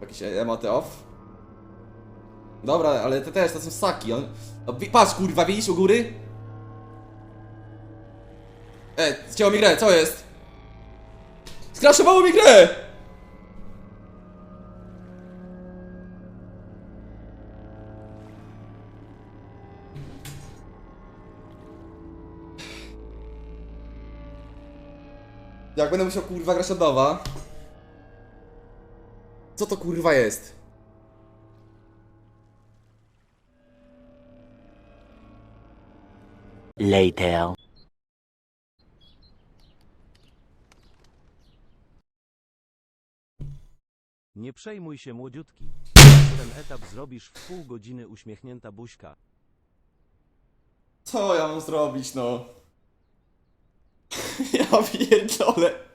Jakieś emoty off. Dobra, ale te też, to są saki. On... No, patrz kurwa, widzisz u góry? E, zcięło mi grę, co jest? Skraszowało mi grę! Jak będę musiał kurwa grać od nowa. Co to kurwa jest? Later. Nie przejmuj się młodziutki. Ten etap zrobisz w pół godziny uśmiechnięta buźka. Co ja mam zrobić, no? Ja pierdolę.